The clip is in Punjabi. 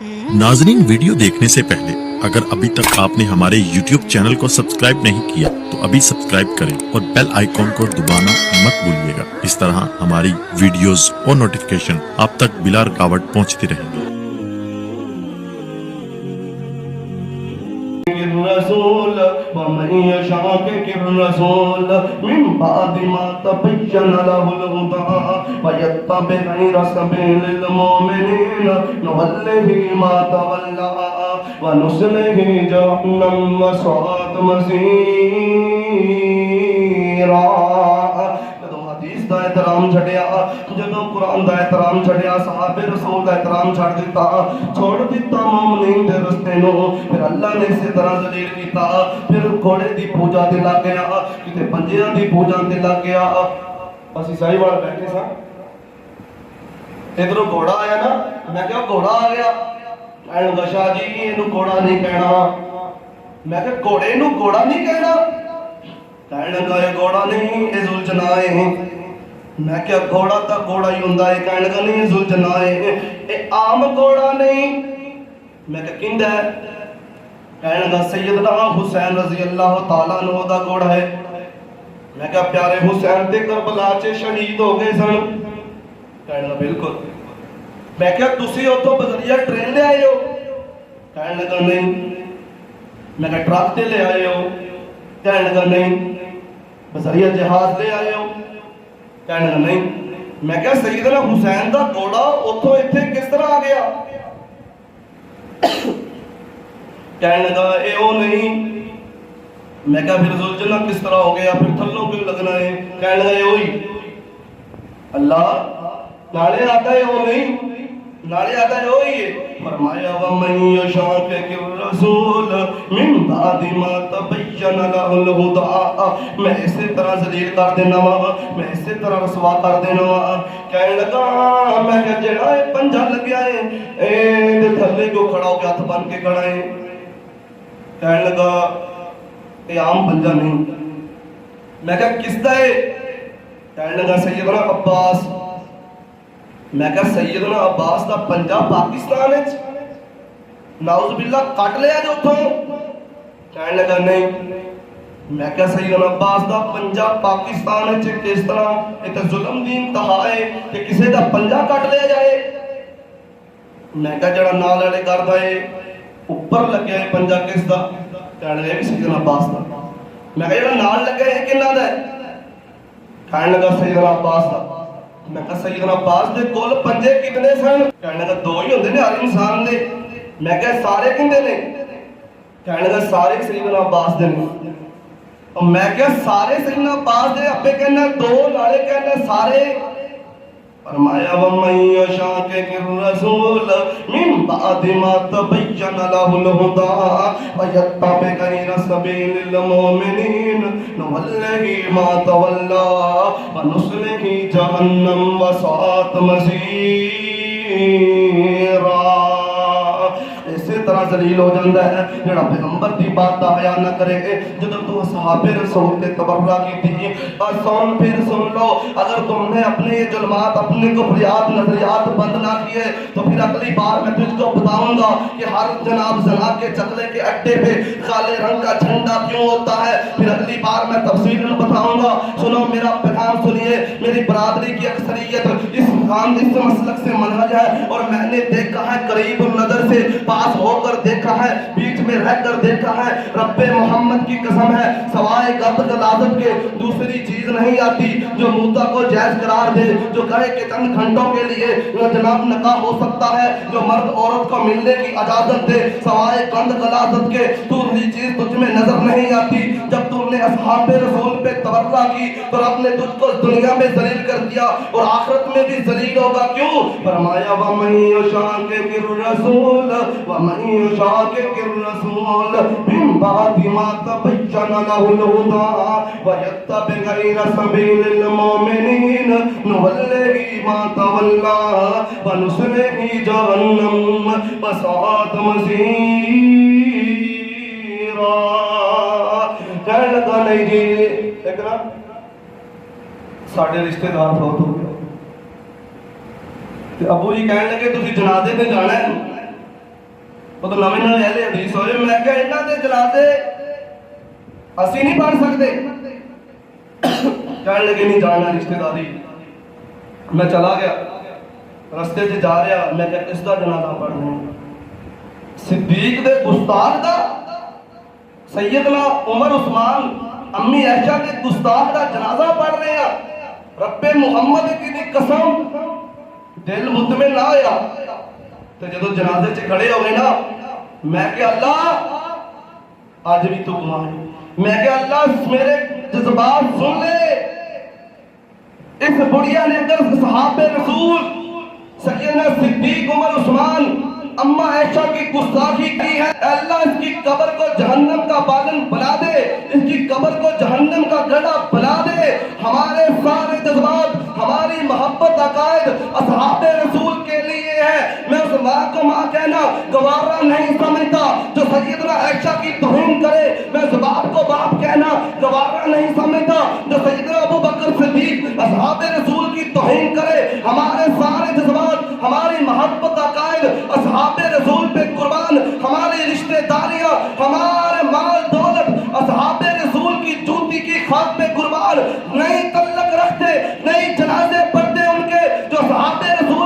नाजरीन, वीडियो देखने से पहले, अगर अभी तक आपने हमारे YouTube चैनल को सब्सक्राइब नहीं किया तो अभी सब्सक्राइब करें और बेल आइकॉन को दबाना मत भूलिएगा। इस तरह हमारी वीडियोस और नोटिफिकेशन आप तक बिला रुकावट पहुँचती रहेंगी। هي شاكك الرسول من بعد ما تبين له الهدى ويتبع غير سبيل المؤمنين نوله ما تولى ونسله جهنم وساءت مسيرا ਦਾ ਇਤਰਾਮ ਛੱਡਿਆ। ਜਦੋਂ ਕੁਰਾਨ ਦਾ ਇਤਰਾਮ ਛੱਡਿਆ, ਸਹਾਬੇ ਰਸੂਲ ਦਾ ਇਤਰਾਮ ਛੱਡ ਦਿੱਤਾ। ਛੋੜ ਦਿੱਤਾ ਮੁਮੀਨ ਦੇ ਰਸਤੇ ਨੂੰ। ਫਿਰ ਅੱਲਾ ਨੇ ਇਸੇ ਤਰ੍ਹਾਂ ਜ਼ਲੀਲ ਕੀਤਾ। ਫਿਰ ਘੋੜੇ ਦੀ ਪੂਜਾ ਤੇ ਲੱਗ ਗਿਆ। ਕਿਤੇ ਪੰਜਿਆਂ ਦੀ ਪੂਜਾ ਤੇ ਲੱਗ ਗਿਆ। ਅਸੀਂ ਸਾਈਵਾਲ ਬੈਠੇ ਸਾਂ। ਇਧਰੋਂ ਘੋੜਾ ਆਇਆ ਨਾ। ਮੈਂ ਕਿਹਾ, ਘੋੜਾ ਆ ਗਿਆ। ਕਹਿਣ ਗਸ਼ਾ ਜੀ, ਇਹਨੂੰ ਘੋੜਾ ਨਹੀਂ ਕਹਿਣਾ। ਮੈਂ ਕਿਹਾ, ਘੋੜੇ ਨੂੰ ਘੋੜਾ ਨਹੀਂ ਕਹਿਣਾ? ਕਹਿਣ ਲੱਗਾ, ਇਹ ਘੋੜਾ ਨਹੀਂ, ਇਹ ਜ਼ੁਲਝਣਾ ਹੈ ਮੈਂ ਕਿਹਾ ਘੋੜਾ ਤਾਂ ਘੋੜਾ ਹੀ ਹੁੰਦਾ ਹੈ ਕਹਿਣ ਲੱਗਾ ਨਹੀਂ ਇਹ ਜ਼ੁਲਝਣਾ ਇਹ ਆਮ ਘੋੜਾ ਨਹੀਂ। ਮੈਂ ਕਿਹਾ ਕਿੰਦਾ ਕਹਿਣ ਲੱਗਾ ਸੈਯਦਨਾ ਹੁਸੈਨ ਰਜ਼ੀ ਅੱਲਾਹ ਤਾਲਾ ਨੂੰ ਦਾ ਘੋੜਾ ਹੈ। ਮੈਂ ਕਿਹਾ ਪਿਆਰੇ ਹੁਸੈਨ ਤੇ ਕਰਬਲਾ 'ਚ ਸ਼ਹੀਦ ਹੋ ਗਏ ਸਨ। ਕਹਿਣ ਲੱਗਾ ਬਿਲਕੁਲ। ਮੈਂ ਕਿਹਾ ਤੁਸੀਂ ਉੱਥੋਂ ਬਜ਼ਰੀਆ ਟ੍ਰੇਨ ਲੈ ਆਏ ਹੋ? ਕਹਿਣ ਲੱਗਾ ਨਹੀਂ। ਮੈਂ ਕਿਹਾ ਟਰੱਕ ਤੇ ਲੈ ਆਏ ਹੋ? ਕਹਿਣ ਲੱਗਾ ਨਹੀਂ। ਬਜ਼ਰੀਆ ਜਹਾਜ਼ ਲੈ ਆਏ ਹੋ? ਕਹਿਣ ਲੱਗਾ, ਨਹੀਂ। ਮੈਂ ਕਿਹਾ ਸੈਯਦਨਾ ਹੁਸੈਨ ਦਾ ਘੋੜਾ ਉੱਥੋਂ ਇੱਥੇ ਕਿਸ ਤਰ੍ਹਾਂ ਆ ਗਿਆ? ਕਹਿਣ ਲੱਗਾ, ਇਹ ਉਹ ਨਹੀਂ। ਮੈਂ ਕਿਹਾ, ਫਿਰ ਜ਼ੁਲਝਣਾ ਕਿਸ ਤਰ੍ਹਾਂ ਹੋ ਗਿਆ? ਫਿਰ ਥੱਲੋਂ ਕਿਉਂ ਲੱਗਣਾ ਹੈ ਕਹਿਣ ਲੱਗਾ, ਇਹ ਉਹੀ। ਅੱਲਾ, ਨਾਲੇ ਆਦਾ ਹੈ ਉਹ ਨਹੀਂ। ਮੈਂ ਇਸੇ ਤਰ੍ਹਾਂ ਕਰ ਦੇਣਾ ਵਾ ਕਹਿਣ ਲੱਗਾ, ਮੈਂ ਕਿ ਜਿਹੜਾ ਲੱਗਿਆ ਏ, ਇਹਦੇ ਥੱਲੇ ਕੋ ਖੜਾ ਹੋ ਕੇ ਹੱਥ ਬੰਨ ਕੇ ਖੜਾ ਏ। ਕਹਿਣ ਲੱਗਾ, ਇਹ ਆਮ ਪੰਜਾ ਨਹੀਂ। ਮੈਂ ਕਿਹਾ ਕਿਸ ਏ? ਕਹਿਣ ਲੱਗਾ ਸੈਯਦਨਾ ਅਬਾਸ। ਮੈਂ ਕਿਹਾ ਸੈਯਦਨਾ ਅਬਾਸ ਦਾ ਪੰਜਾ ਪਾਕਿਸਤਾਨ ਵਿੱਚ। ਨਾਉਜ਼ ਬਿੱਲਾ ਕੱਟ ਲਿਆ ਜੇ ਉੱਥੋਂ। ਕਹਿਣ ਲੱਗਾ, ਨਹੀਂ। ਮੈਂ ਕਿਹਾ ਸੈਯਦਨਾ ਅਬਾਸ ਦਾ ਪੰਜਾ ਪਾਕਿਸਤਾਨ ਵਿੱਚ ਕਿਸ ਤਰ੍ਹਾਂ ਇਹ ਤਾਂ ਜ਼ੁਲਮ ਦੀ ਇੰਤਹਾ ਹੈ ਕਿ ਕਿਸੇ ਦਾ ਪੰਜਾ ਕੱਟ ਲਿਆ ਜਾਏ? ਮੈਂ ਕਿਹਾ, ਜਿਹੜਾ ਨਾਲ ਵਾਲੇ ਕਰਦਾ ਏ, ਉੱਪਰ ਲੱਗਿਆ ਏ ਪੰਜਾ ਕਿਸ ਦਾ? ਕਹਿਣ ਲੱਗਾ ਸੈਯਦਨਾ ਅਬਾਸ ਦਾ। ਮੈਂ ਕਿਹਾ, ਜਿਹੜਾ ਨਾਲ ਲੱਗਿਆ ਇਹ ਕਿੰਨਾ ਦਾ ਹੈ? ਕਹਿਣ ਲੱਗਾ ਸੈਯਦਨਾ ਅਬਾਸ ਦਾ। ਮੈਂ ਕਿਹਾ ਸੈਯਦਨਾ ਅਬਾਸ ਦੇ ਕੋਲ ਪੰਜੇ ਕਿੰਨੇ ਸਨ? ਕਹਿਣ ਦਾ ਦੋ ਹੀ ਹੁੰਦੇ ਨੇ ਹਰ ਇਨਸਾਨ ਦੇ। ਮੈਂ ਕਿਹਾ, ਸਾਰੇ ਕਿੰਨੇ ਨੇ? ਕਹਿਣ ਦਾ ਸਾਰੇ ਸੈਯਦਨਾ ਅਬਾਸ ਦੇ ਨੇ। ਮੈਂ ਕਿਹਾ, ਸਾਰੇ ਸਹੀ ਨਾ ਅਬਾਸ ਦੇ, ਆਪੇ ਕਹਿੰਦਾ, ਦੋ ਨਾਲੇ ਕਹਿੰਦਾ, ਸਾਰੇ فرمایا ومن يشاكك الرسول من بعد ما تبين له الهدى ويتبع غير سبيل المؤمنين نوله ما تولى ونصله جهنم وساءت مصير जलील हो जाता है। जरा पैगंबर की बात आया न करे जो तू सहाबे रसूल से तबर्रा की थी और सुन फिर सुन लो। अगर तुमने अपने ये जुलमात, अपने को फरियाद नजरियात बंद ना किए तो फिर अगली बार मैं तुझको बताऊँगा कि हर जनाब जना के चकले के अड्डे पे काले रंग का झंडा क्यों होता है। फिर अगली बार मैं तफसील बताऊँगा। सुनो, मेरा पैगाम सुनिए, मेरी बरादरी की अक्सरियत इस इस मसलक से मनहज है, और मैंने देखा है करीब नज़र से पास होकर देखा है, बीच में रहकर देखा है, रब्बे मोहम्मद की कसम है, सवाए गद गलाजत के दूसरी चीज़ नहीं आती जो मुद्दा को जायज़ करार दे, जो कहे कि चंद घंटों के लिए जनाब नका हो सकता है, जो मर्द औरत को मिलने की इजाज़त दे, सवाए गंद गलाजत के दूसरी चीज़ तुझ में नज़र नहीं आती, जब तुमने असहाब रसूल पे अल्लाह की पर आपने तुझको दुनिया में जलील कर दिया और आखिरत में भी जलील होगा। क्यों? फरमाया व मही शाह के किर रसूल व मही शाह के किर रसूल बिन बात मा तबय्यन लहु हुदा व यत्ता बे गैर सबीलिल मुमिनीन नुवल्लिही मा तवल्ला व नुसलिही जहन्नम बसात सआत मसीह ਸਾਡੇ ਰਿਸ਼ਤੇਦਾਰ ਫੌਤ ਹੋ ਗਏ। ਤੇ ਅਬੂ ਜੀ ਕਹਿਣ ਲੱਗੇ, ਤੁਸੀਂ ਜਨਾਜ਼ੇ ਤੇ ਜਾਣਾ ਹੈ? ਉਹ ਨਵੇਂ ਨਵੇਂ ਇਹਦੇ ਹਦੀਸ ਹੋਏ ਮੈਂ ਕਿਹਾ ਇਹਨਾਂ ਦੇ ਜਨਾਜ਼ੇ ਅਸੀਂ ਨਹੀਂ ਪੜ ਸਕਦੇ। ਕਹਿਣ ਲੱਗੇ, ਨਹੀਂ, ਜਾਣਾ ਰਿਸ਼ਤੇਦਾਰੀ। ਮੈਂ ਚਲਾ ਗਿਆ। ਰਸਤੇ 'ਚ ਜਾ ਰਿਹਾ, ਮੈਂ ਕਿਹਾ, ਇਸ ਦਾ ਜਨਾਜ਼ਾ ਪੜ੍ਹਨਾ ਸਿੱਦੀਕ ਦੇ ਗੁਸਤਾਖ ਦਾ ਸੈਯਦਨਾ ਉਮਰ ਉਸਮਾਨ ਅੰਮੀ ਐਸ਼ਾ ਦੇ ਗੁਸਤਾਖ ਦਾ ਜਨਾਜ਼ਾ ਪੜ੍ਹ ਰਹੇ ਆ। ਰੱਬੇ ਮੁਹੰਮਦ ਕੀ ਦੀ ਕਸਮ ਦਿਲ ਮੁਤਮਿਨ ਨਾ ਹੋਇਆ ਤੇ ਜਦੋਂ ਜਨਾਜ਼ੇ 'ਚ ਖੜੇ ਹੋ ਗਏ ਨਾ ਮੈਂ ਕਿਹਾ ਅੱਲਾ ਅੱਜ ਵੀ ਤੂੰ ਗੁਨਾਹ ਹੈ ਮੈਂ ਕਿਹਾ ਅੱਲਾ ਮੇਰੇ ਜਜ਼ਬਾਤ ਸੁਣ ਲੈ इस बुढ़िया ने अगर सहाबे रसूल सैयदना सिद्दीक उमर उस्मान अम्मा ऐशा की गुस्ताखी की है अल्लाह इसकी कब्र को जहन्नम का बालन शायद असहाब रसूल के लिए है। मैं उस माँ को माँ कहना गवारा नहीं समझता। जो सैदना ऐशा की तहम करे, मैं उस बाप को बाप कहना गवारा नहीं समझता। जो सैदना अबू बकर सिद्दीक असहाब रसूल की तहम करे, हमारे सारे जज्बात, हमारी महत्व का कायद अकायद Palmeiras,